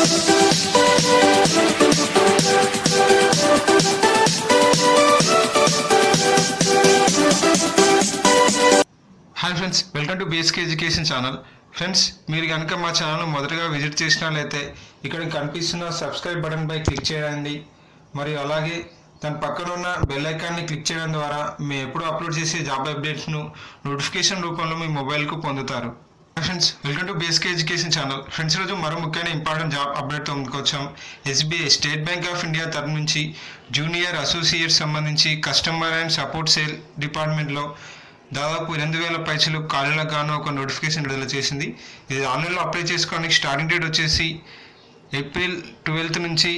Hi friends welcome to basic education channel friends మీరు కనుక మా ఛానల్ మొదటగా విజిట్ చేసినట్లయితే ఇక్కడ కనిపిస్తున్న సబ్స్క్రైబ్ బటన్పై క్లిక్ చేయండి. మరియు అలాగే దాని పక్కన ఉన్న బెల్ ఐకాన్ని క్లిక్ చేయడం ద్వారా మేము ఎప్పుడు అప్లోడ్ చేసే జాబ్ అప్డేట్స్ను నోటిఫికేషన్ రూపంలో మీ మొబైల్కు పొందుతారు. Friends welcome to basic education channel friends రోజు మరో ముఖ్యమైన ఇంపార్టెంట్ జాబ్ అప్డేట్తో ముందుకొచ్చాం SBI state bank of India తరఫు నుంచి జూనియర్ అసోసియేట్ సంబంధించి కస్టమర్ అండ్ సపోర్ట్ సేల్ డిపార్ట్మెంట్లో దాదాపు ఎనిమిది వేల పైసలు ఖాళీలకు గాను ఒక నోటిఫికేషన్ విడుదల చేసింది. ఇది ఆన్లైన్లో అప్లై చేసుకోవడానికి స్టార్టింగ్ డేట్ వచ్చేసి ఏప్రిల్ ట్వెల్త్ నుంచి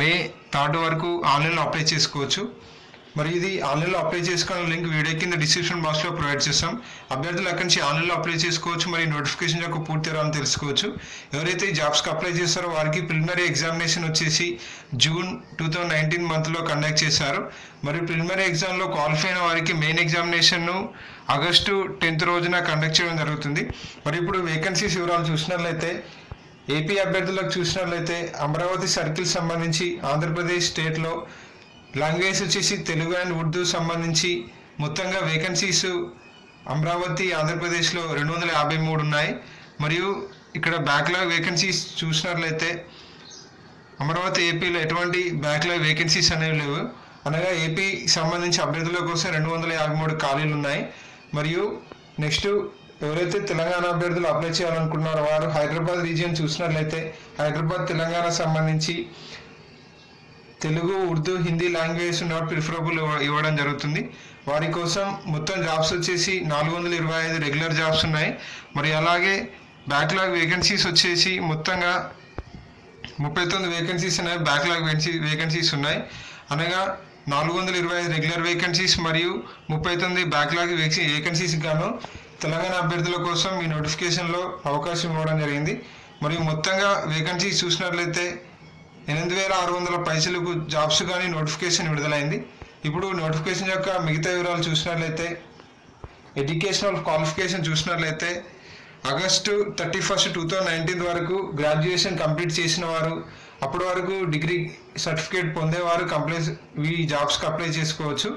మే థర్డ్ వరకు ఆన్లైన్లో అప్లై చేసుకోవచ్చు. మరి ఇది ఆన్లైన్లో అప్లై చేసుకోవాలని లింక్ వీడియో కింద డిస్క్రిప్షన్ బాక్స్లో ప్రొవైడ్ చేస్తాం. అభ్యర్థులు అక్కడి నుంచి ఆన్లైన్లో అప్లై చేసుకోవచ్చు మరి నోటిఫికేషన్ యొక్క పూర్తి వివరాలను తెలుసుకోవచ్చు. ఎవరైతే ఈ జాబ్స్కి అప్లై చేస్తారో వారికి ప్రిలిమినరీ ఎగ్జామినేషన్ వచ్చేసి జూన్ టూ థౌజండ్ నైన్టీన్ మంత్లో కండక్ట్ చేశారు. మరి ప్రిలిమినరీ ఎగ్జామ్లో క్వాలిఫై అయిన వారికి మెయిన్ ఎగ్జామినేషన్ను ఆగస్టు టెన్త్ రోజున కండక్ట్ చేయడం జరుగుతుంది. మరి ఇప్పుడు వేకెన్సీస్ వివరాలు చూసినట్లయితే ఏపీ అభ్యర్థులకు చూసినట్లయితే అమరావతి సర్కిల్ సంబంధించి ఆంధ్రప్రదేశ్ స్టేట్లో లాంగ్వేజ్ వచ్చేసి తెలుగు అండ్ ఉర్దూ సంబంధించి మొత్తంగా వేకెన్సీస్ అమరావతి ఆంధ్రప్రదేశ్లో రెండు వందల యాభై మూడు ఉన్నాయి. మరియు ఇక్కడ బ్యాక్లాగ్ వేకెన్సీస్ చూసినట్లయితే అమరావతి ఏపీలో ఎటువంటి బ్యాక్లాగ్ వేకెన్సీస్ అనేవి లేవు. అనగా ఏపీ సంబంధించి అభ్యర్థుల కోసం రెండు వందల యాభై మూడు ఖాళీలు ఉన్నాయి. మరియు నెక్స్ట్ ఎవరైతే తెలంగాణ అభ్యర్థులు అప్లై చేయాలనుకుంటున్నారో వారు హైదరాబాద్ రీజియన్ చూసినట్లయితే హైదరాబాద్ తెలంగాణ సంబంధించి Telugu Urdu Hindi language not preferable ఇవ్వడం జరుగుతుంది. వారి కోసం మొత్తం జాబ్స్ వచ్చేసి నాలుగు వందల ఇరవై ఐదు రెగ్యులర్ జాబ్స్ ఉన్నాయి. మరి అలాగే బ్యాక్లాగ్ వేకెన్సీస్ వచ్చేసి మొత్తంగా ముప్పై తొమ్మిది వేకెన్సీస్ ఉన్నాయి. బ్యాక్లాగ్ వేకెన్సీ వేకెన్సీస్ ఉన్నాయి. అనగా నాలుగు వందల ఇరవై ఐదు రెగ్యులర్ వేకెన్సీస్ మరియు ముప్పై తొమ్మిది బ్యాక్లాగ్ వేకెన్సీస్ గాను తెలంగాణ అభ్యర్థుల కోసం ఈ నోటిఫికేషన్లో అవకాశం ఇవ్వడం జరిగింది. మరియు మొత్తంగా వేకెన్సీస్ చూసినట్లయితే ఎనిమిది వేల ఆరు వందల పైసలకు జాబ్స్ కానీ నోటిఫికేషన్ విడుదలైంది. ఇప్పుడు నోటిఫికేషన్ యొక్క మిగతా వివరాలు చూసినట్లయితే ఎడ్యుకేషనల్ క్వాలిఫికేషన్ చూసినట్లయితే August thirty first two thousand nineteen వరకు గ్రాడ్యుయేషన్ కంప్లీట్ చేసిన వారు అప్పటి వరకు డిగ్రీ సర్టిఫికేట్ పొందేవారు కంప్లై ఈ జాబ్స్కి అప్లై చేసుకోవచ్చు.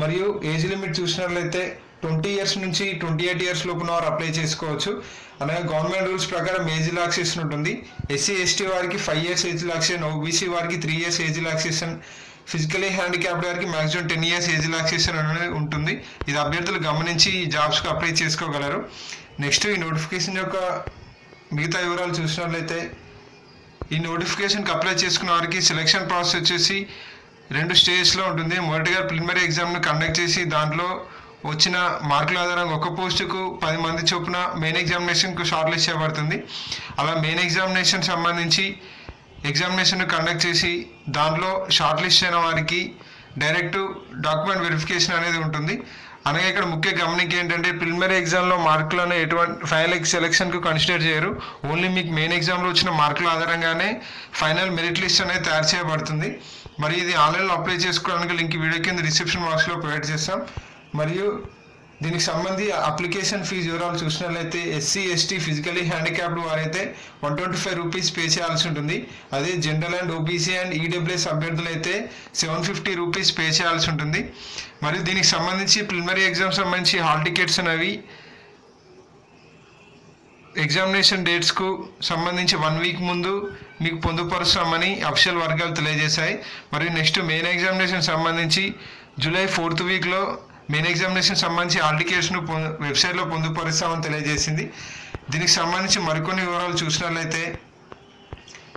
మరియు ఏజ్ లిమిట్ చూసినట్లయితే ట్వంటీ ఇయర్స్ నుంచి ట్వంటీ ఎయిట్ ఇయర్స్ లోపున వారు అప్లై చేసుకోవచ్చు. అలాగే గవర్నమెంట్ రూల్స్ ప్రకారం ఏజ్ రిలాక్సేషన్ ఉంటుంది. ఎస్సీ ఎస్టీ వారికి five years age relaxation OBC వారికి three years age relaxation physically handicapped వారికి maximum ten years age relaxation అనేది ఉంటుంది. ఇది అభ్యర్థులు గమనించి ఈ జాబ్స్కి అప్లై చేసుకోగలరు. నెక్స్ట్ ఈ నోటిఫికేషన్ యొక్క మిగతా వివరాలు చూసినట్లయితే ఈ నోటిఫికేషన్కి అప్లై చేసుకున్న వారికి సెలెక్షన్ ప్రాసెస్ వచ్చేసి రెండు స్టేజ్లో ఉంటుంది. మొదటిగా ప్రిలిమినరీ ఎగ్జామ్ను కండక్ట్ చేసి దాంట్లో వచ్చిన మార్కుల ఆధారంగా ఒక పోస్టుకు పది మంది చొప్పున మెయిన్ ఎగ్జామినేషన్కు షార్ట్ లిస్ట్ చేయబడుతుంది. అలా మెయిన్ ఎగ్జామినేషన్ సంబంధించి ఎగ్జామినేషన్ కండక్ట్ చేసి దాంట్లో షార్ట్ లిస్ట్ అయిన వారికి డైరెక్ట్ డాక్యుమెంట్ వెరిఫికేషన్ అనేది ఉంటుంది. అలాగే ఇక్కడ ముఖ్య గమనిక ఏంటంటే ప్రిలిమినరీ ఎగ్జామ్లో మార్కులను ఎటువంటి ఫైనల్ సెలెక్షన్కు కన్సిడర్ చేయరు. ఓన్లీ మీకు మెయిన్ ఎగ్జామ్లో వచ్చిన మార్కుల ఆధారంగానే ఫైనల్ మెరిట్ లిస్ట్ అనేది తయారు చేయబడుతుంది. మరి ఇది ఆన్లైన్లో అప్లై చేసుకోవడానికి లింక్ వీడియో కింద రిసెప్షన్ బాక్స్లో ప్రొవైడ్ చేస్తాం. మరియు దీనికి సంబంధి అప్లికేషన్ ఫీజు వివరాలు చూసినట్లయితే ఎస్సీ ఎస్టీ ఫిజికలీ హ్యాండిక్యాప్డ్ వారైతే one twenty five rupees pay చేయాల్సి ఉంటుంది. అదే general and OBC and EWS అభ్యర్థులు అయితే సెవెన్ ఫిఫ్టీ రూపీస్ పే చేయాల్సి ఉంటుంది. మరియు దీనికి సంబంధించి ప్రిలిమరీ ఎగ్జామ్ సంబంధించి హాల్ టికెట్స్ అనేవి ఎగ్జామినేషన్ డేట్స్కు సంబంధించి వన్ వీక్ ముందు మీకు పొందుపరుస్తామని అఫిషియల్ వర్గాలు తెలియజేశాయి. మరియు నెక్స్ట్ మెయిన్ ఎగ్జామినేషన్ సంబంధించి జూలై ఫోర్త్ వీక్లో మెయిన్ ఎగ్జామినేషన్ సంబంధించి హాల్ టికెట్స్ను వెబ్సైట్లో పొందుపరుస్తామని తెలియజేసింది. దీనికి సంబంధించి మరికొన్ని వివరాలు చూసినట్లయితే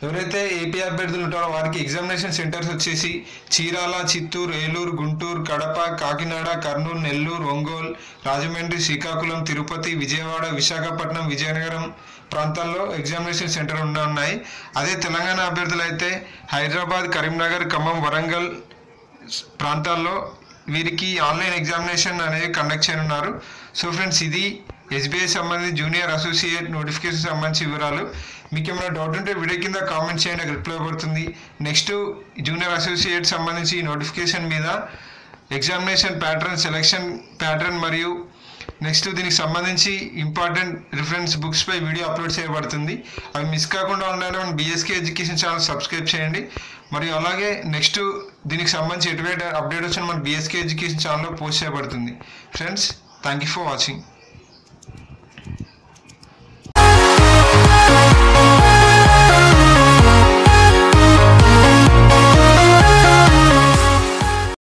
ఎవరైతే ఏపీ అభ్యర్థులు ఉంటారో వారికి ఎగ్జామినేషన్ సెంటర్స్ వచ్చేసి చీరాల చిత్తూరు ఏలూరు గుంటూరు కడప కాకినాడ కర్నూలు నెల్లూరు ఒంగోలు రాజమండ్రి శ్రీకాకుళం తిరుపతి విజయవాడ విశాఖపట్నం విజయనగరం ప్రాంతాల్లో ఎగ్జామినేషన్ సెంటర్ ఉన్నాయి. అదే తెలంగాణ అభ్యర్థులు అయితే హైదరాబాద్ కరీంనగర్ ఖమ్మం వరంగల్ ప్రాంతాల్లో వీరికి ఆన్లైన్ ఎగ్జామినేషన్ అనేది కండక్ట్ చేయనున్నారు. సో ఫ్రెండ్స్ ఇది ఎస్బీఐ సంబంధించి జూనియర్ అసోసియేట్ నోటిఫికేషన్ సంబంధించి వివరాలు. మీకు ఏమైనా డౌట్ ఉంటే వీడియో కింద కామెంట్ చేయండి రిప్లై పడుతుంది. నెక్స్ట్ జూనియర్ అసోసియేట్ సంబంధించి నోటిఫికేషన్ మీద ఎగ్జామినేషన్ ప్యాటర్న్ సెలెక్షన్ ప్యాటర్న్ మరియు నెక్స్ట్ దీనికి సంబంధించి ఇంపార్టెంట్ రిఫరెన్స్ బుక్స్ పై వీడియో అప్లోడ్ చేయబడుతుంది. అవి మిస్ కాకుండా ఉండాలని మన బీఎస్కే ఎడ్యుకేషన్ ఛానల్ సబ్స్క్రైబ్ చేయండి. మరియు అలాగే నెక్స్ట్ దీనికి సంబంధించి ఎటువంటి అప్డేట్ వచ్చిన మన బీఎస్కే ఎడ్యుకేషన్ ఛానల్లో పోస్ట్ చేయబడుతుంది. Friends thank you for watching